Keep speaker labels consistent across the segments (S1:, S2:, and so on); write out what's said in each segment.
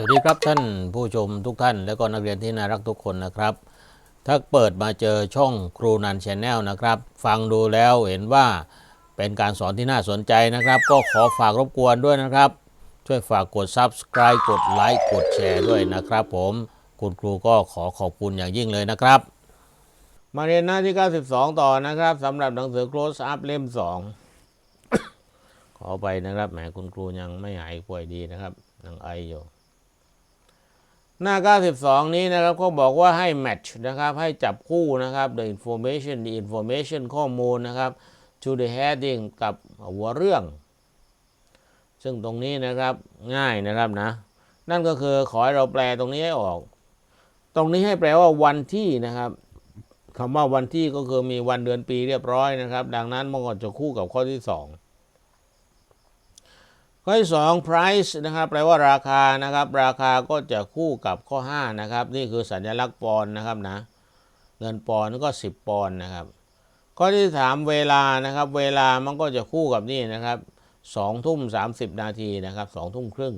S1: สวัสดีครับท่านผู้ชมทุกท่าน และก็นักเรียนที่น่ารักทุกคนนะครับ ถ้าเปิดมาเจอช่องครูนันชแนลนะครับ ฟังดูแล้วเห็นว่าเป็นการสอนที่น่าสนใจนะครับ ก็ขอฝากรบกวนด้วยนะครับ ช่วยฝากกด Subscribe กดไลค์กดแชร์ด้วยนะครับ ผมคุณครูก็ขอขอบคุณอย่างยิ่งเลยนะครับ มาเรียนหน้าที่ 92 ต่อนะครับสำหรับหนังสือ Close Up เล่ม 2 ขอไปนะครับแหมคุณครูยังไม่หายป่วยดีนะครับยังไออยู่ หน้า 92 นี้นะครับก็บอกว่าให้ match นะครับ ให้จับคู่นะครับ the information the information ข้อมูลนะครับ to the heading กับหัวเรื่อง ซึ่งตรงนี้นะครับง่ายนะครับนะ นั่นก็คือขอให้เราแปลตรงนี้ให้ออก ตรงนี้ให้แปลว่าวันที่นะครับคำว่าวันที่ก็คือมีวันเดือนปีเรียบร้อยนะครับ ดังนั้นมันก็จะคู่กับข้อที่ 2 ข้อที่2 price นะครับแปลว่าราคานะครับ ราคาก็จะคู่กับข้อ 5 นะครับ นี่คือสัญลักษณ์ปอนนะครับนะเงินปอนก็ 10 ปอนนะครับ ข้อที่3เวลานะครับ เวลามันก็จะคู่กับนี่นะครับ2ทุ่ม30นาทีนะครับ2ทุ่มครึ่ง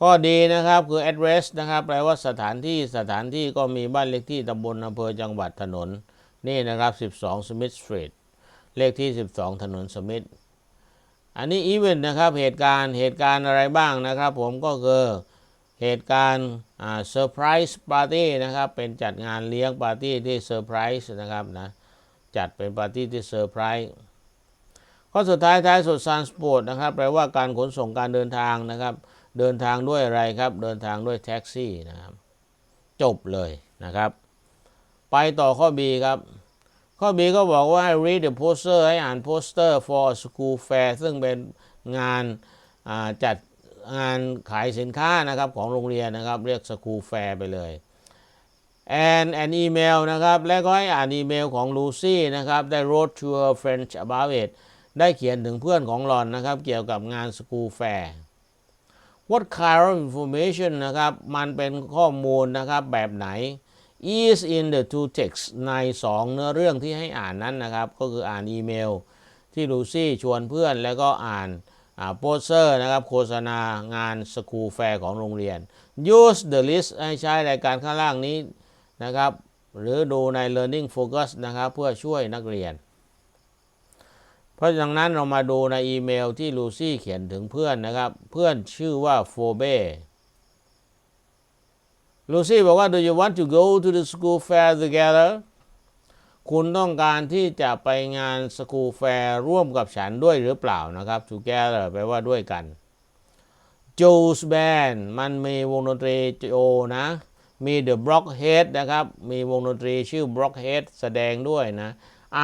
S1: ข้อดีนะครับคือ address นะครับ แปลว่าสถานที่สถานที่ก็มีบ้านเลขที่ตำบลอำเภอจังหวัดถนน นี่นะครับ 12 Smith Street เลขที่ 12 ถนนสมิธ อันนี้อีเวนต์นะครับเหตุการณ์เหตุการณ์อะไรบ้างนะครับผมก็คือเหตุการณ์เซอร์ไพรส์ปาร์ตี้นะครับเป็นจัดงานเลี้ยงปาร์ตี้ที่เซอร์ไพรส์นะครับนะจัดเป็นปาร์ตี้ที่เซอร์ไพรส์ข้อสุดท้ายท้ายสุดซันสปอร์ตนะครับแปลว่าการขนส่งการเดินทางนะครับ เดินทางด้วยอะไรครับ เดินทางด้วยแท็กซี่นะครับ จบเลยนะครับ ไปต่อข้อ B ครับ ข้อ B ก็บอกว่า read the poster ให้อ่านโปสเตอร์ for a school fair ซึ่งเป็นงานาจัดงานขายสินค้านะครับของโรงเรียนนะครับ เรียก school fair ไปเลย and an email นะครับ และก็ให้อ่านอีเมลของลูซี่นะครับ ได้ wrote to her friend about it ได้เขียนถึงเพื่อนของหลอนนะครับ เกี่ยวกับงาน school fair what kind of information นะครับ มันเป็นข้อมูลนะครับแบบไหน is in the two text ใน 2 เนื้อเรื่องที่ให้อ่านนั้นนะครับ ก็คืออ่านอีเมล ที่ลูซี่ชวนเพื่อนแล้วก็อ่านโปสเตอร์นะครับโฆษณางานสคูลแฟร์ของโรงเรียน use the list ให้ใช้รายการข้างล่างนี้นะครับ หรือดูใน learning focus นะครับ เพื่อช่วยนักเรียน เพราะดังนั้นเรามาดูในอีเมลที่ลูซี่เขียนถึงเพื่อนนะครับ เพื่อนชื่อว่าโฟเบ ลูซี่บอกว่า do you want to go to the school fair together คุณต้องการที่จะไปงานสกูแฟร์ร่วมกับฉันด้วยหรือเปล่านะครับ together แปลว่าด้วยกัน Joe's Band มันมีวงดนตรีโจนะ มี The Blockhead นะครับ มีวงดนตรีชื่อ Blockhead แสดงด้วยนะ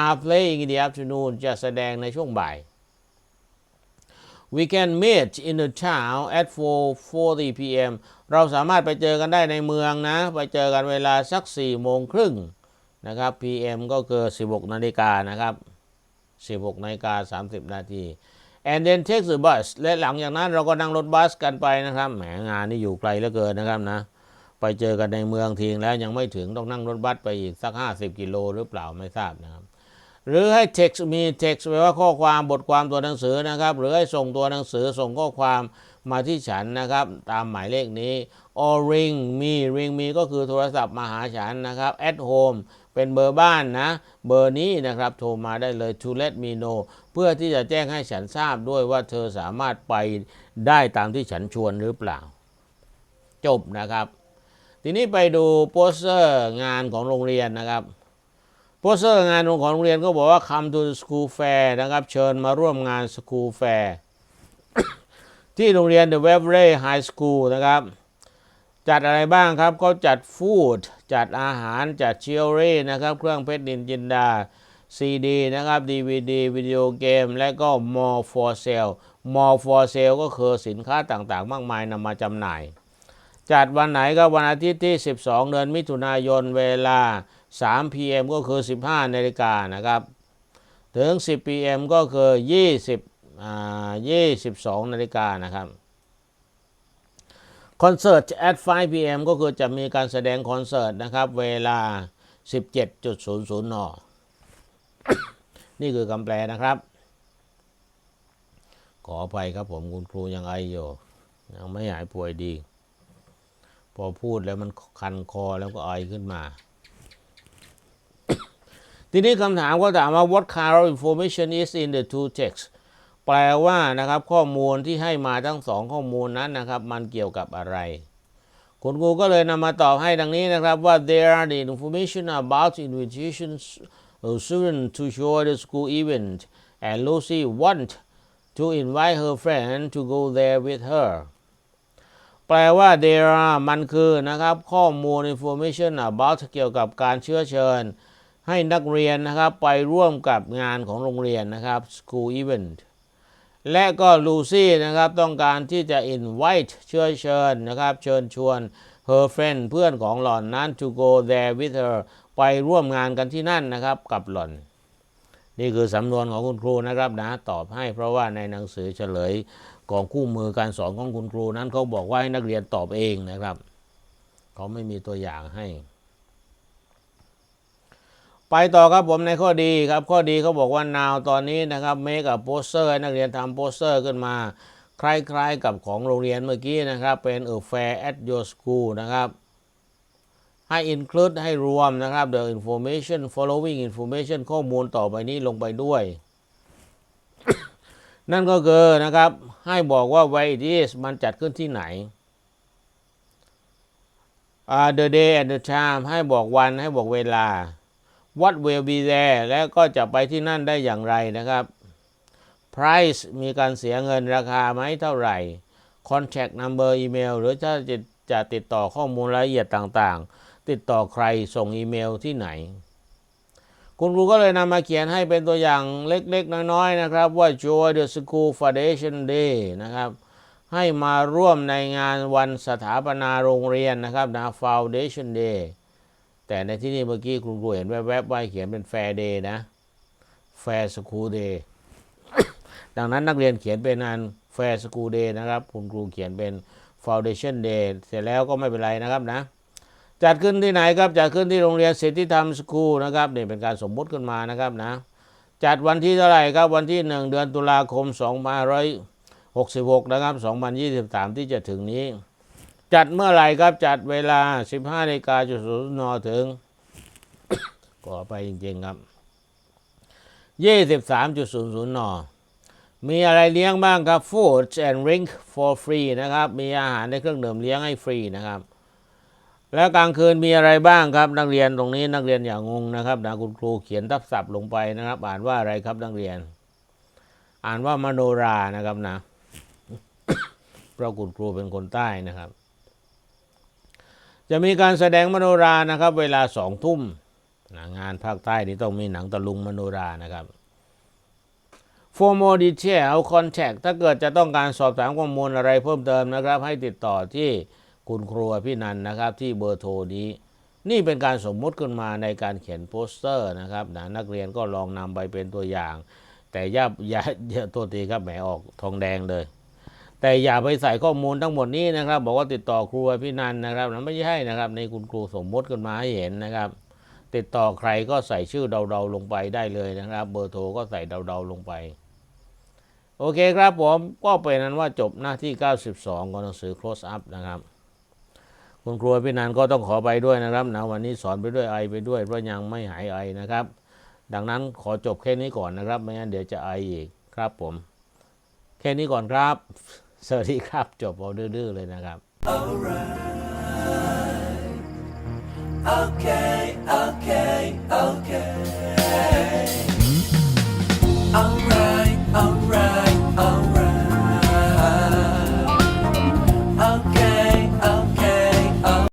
S1: are playing in the afternoon จะแสดงในช่วงบ่าย We can meet in the town at 4:40 p.m. เราสามารถไปเจอกันได้ในเมืองนะ ไปเจอกันเวลาสัก4โมงครึ่งนะครับ PM ก็คือ 16นาฬิกานะครับ 16นาฬิกา30 นาที and then take the bus และหลังจากนั้นเราก็นั่งรถบัสกันไปนะครับ แหมงานนี่อยู่ไกลเหลือเกินนะครับนะ ไปเจอกันในเมืองทิ้งแล้วยังไม่ถึงต้องนั่งรถบัสไปอีกสัก 50 กิโลหรือเปล่าไม่ทราบนะครับ หรือให้ text มี text แปลว่าข้อความบทความตัวหนังสือนะครับ หรือให้ส่งตัวหนังสือส่งข้อความมาที่ฉันนะครับ ตามหมายเลขนี้ or ring me ring me ก็คือโทรศัพท์มาหาฉันนะครับ at home เป็นเบอร์บ้านนะ เบอร์นี้นะครับ โทรมาได้เลย to let me know เพื่อที่จะแจ้งให้ฉันทราบด้วยว่าเธอสามารถไปได้ตามที่ฉันชวนหรือเปล่า จบนะครับ ทีนี้ไปดูโปสเตอร์งานของโรงเรียนนะครับ โปสเตอร์งานของโรงเรียนก็บอกว่า come to the school fair นะครับ เชิญมาร่วมงาน school fair ที่โรงเรียน The Waverley High School นะครับ จัดอะไรบ้างครับเขาจัดฟู้ดจัดอาหารจัดเชียรี่นะครับ เครื่องเพชรดินจินดา CD นะครับ DVD วิดีโอเกม และก็ more for sale more for sale ก็คือสินค้าต่างๆ มากมายนำมาจำหน่าย จัดวันไหนก็วันอาทิตย์ที่ 12 เดือนมิถุนายนเวลา 3 PM ก็คือ 15นาฬิกานะครับ ถึง 10 PM ก็คือ 20อ่า22นาฬิกานะครับคอนเสิร์ต at 5 p.m. ก็คือจะมีการแสดงคอนเสิร์ตนะครับ เวลา 17.00 น นี่คือคำแปลนะครับ ขออภัยครับผมคุณครูยังไออยู่ ยังไม่หายป่วยดี พอพูดแล้วมันคันคอแล้วก็ไอขึ้นมา ทีนี้คำถามก็ถามว่า what kind of information is in the two texts แปลว่านะครับข้อมูลที่ให้มาทั้งสองข้อมูลนั้นนะครับ มันเกี่ยวกับอะไร คุณครูก็เลยนำมาตอบให้ดังนี้นะครับว่า there are the information about invitations of students to join the school event and Lucy want to invite her friend to go there with her แปลว่า there are มันคือนะครับ ข้อมูล information about เกี่ยวกับการเชื้อเชิญ ให้นักเรียนนะครับไปร่วมกับงานของโรงเรียนนะครับ school event และก็ลูซี่นะครับต้องการที่จะ invite เชื้อเชิญนะครับ เชิญชวน her friend เพื่อนของหล่อนนั้น to go there with her ไปร่วมงานกันที่นั่นนะครับกับหล่อน นี่คือสำนวนของคุณครูนะครับนะตอบให้เพราะว่าในหนังสือเฉลยของคู่มือการสอนของคุณครูนั้นเขาบอกว่าให้นักเรียนตอบเองนะครับ เขาไม่มีตัวอย่างให้ ไปต่อครับผมในข้อดีครับ ข้อดีเขาบอกว่า now ตอนนี้นะครับ make a poster ให้นักเรียนทำโปสเตอร์ขึ้นมา คล้ายๆกับของโรงเรียนเมื่อกี้นะครับ เป็น a fair at your school นะครับให้ include ให้รวมนะครับ the information following information ข้อมูลต่อไปนี้ลงไปด้วย นั่นก็คือนะครับ ให้บอกว่า where it is มันจัดขึ้นที่ไหนอ่า the day and the time ให้บอกวันให้บอกเวลา what will be there แล้วก็จะไปที่นั่นได้อย่างไรนะครับ price มีการเสียเงินราคาไหมเท่าไหร่ contact number อีเมลหรือถ้าจะจะติดต่อข้อมูลรายละเอียดต่างๆ ติดต่อใครส่งอีเมลที่ไหน คุณครูก็เลยนำมาเขียนให้เป็นตัวอย่างเล็กๆ น้อยๆ นะครับ ว่า Joy the School Foundation Day นะครับ ให้มาร่วมในงานวันสถาปนาโรงเรียนนะครับนะ Foundation Day แต่ในที่นี้เมื่อกี้คุณครูเห็นแวบๆว่าเขียนเป็น Fair Day นะ Fair School Day ดังนั้นนักเรียนเขียนเป็นงาน Fair School Day นะครับ คุณครูเขียนเป็น Foundation Day เสร็จแล้วก็ไม่เป็นไรนะครับนะ จัดขึ้นที่ไหนครับ จัดขึ้นที่โรงเรียนสิทธิธรรมสคูลนะครับนี่เป็นการสมมุติขึ้นมานะครับนะ จัดวันที่เท่าไหร่ครับ วันที่ 1 เดือนตุลาคม 2566 นะครับ 2023 ที่จะถึงนี้ จัดเมื่อไหร่ครับจัดเวลา 15นาฬิกาจุดศูนย์นถึงก่อไปจริงๆครับ 23.00นมีอะไรเลี้ยงบ้างครับ food and drink for free นะครับ มีอาหารในเครื่องดื่มเลี้ยงให้ฟรีนะครับ แล้วกลางคืนมีอะไรบ้างครับ นักเรียนตรงนี้นักเรียนอย่างงงนะครับนะคุณครูเขียนทับศัพท์ลงไปนะครับ อ่านว่าอะไรครับนักเรียน อ่านว่ามโนรานะครับนะเพราะคุณครูเป็นคนใต้นะครับ จะมีการแสดงมโนรานะครับ เวลาสองทุ่มงานภาคใต้นี่ต้องมีหนังตะลุงมโนรานะครับ for more detail contact ถ้าเกิดจะต้องการสอบถามข้อมูลอะไรเพิ่มเติมนะครับ ให้ติดต่อที่คุณครูพี่นันนะครับ ที่เบอร์โทรนี้ นี่เป็นการสมมุติขึ้นมาในการเขียนโปสเตอร์นะครับนะนักเรียนก็ลองนำไปเป็นตัวอย่าง แต่อย่าอย่าตัวทีครับแหมออกทองแดงเลย แต่อย่าไปใส่ข้อมูลทั้งหมดนี้นะครับ บอกว่าติดต่อครูพี่นันนะครับนั้นไม่ใช่นะครับ ในคุณครูสมมติขึ้นมาให้เห็นนะครับ ติดต่อใครก็ใส่ชื่อเดาๆลงไปได้เลยนะครับ เบอร์โทรก็ใส่เดาๆลงไป โอเคครับผมก็เป็นนั้นว่าจบหน้าที่ 92ของหนังสือ close up นะครับคุณครูพี่นันก็ต้องขอไปด้วยนะครับนะวันนี้สอนไปด้วยไอไปด้วยเพราะยังไม่หายไอนะครับ ดังนั้นขอจบแค่นี้ก่อนนะครับ ไม่งั้นเดี๋ยวจะไออีกครับผม แค่นี้ก่อนครับ สวัสดีครับ จบเอาดื้อๆเลยนะครับ Alright
S2: Okay Okay Okay Alright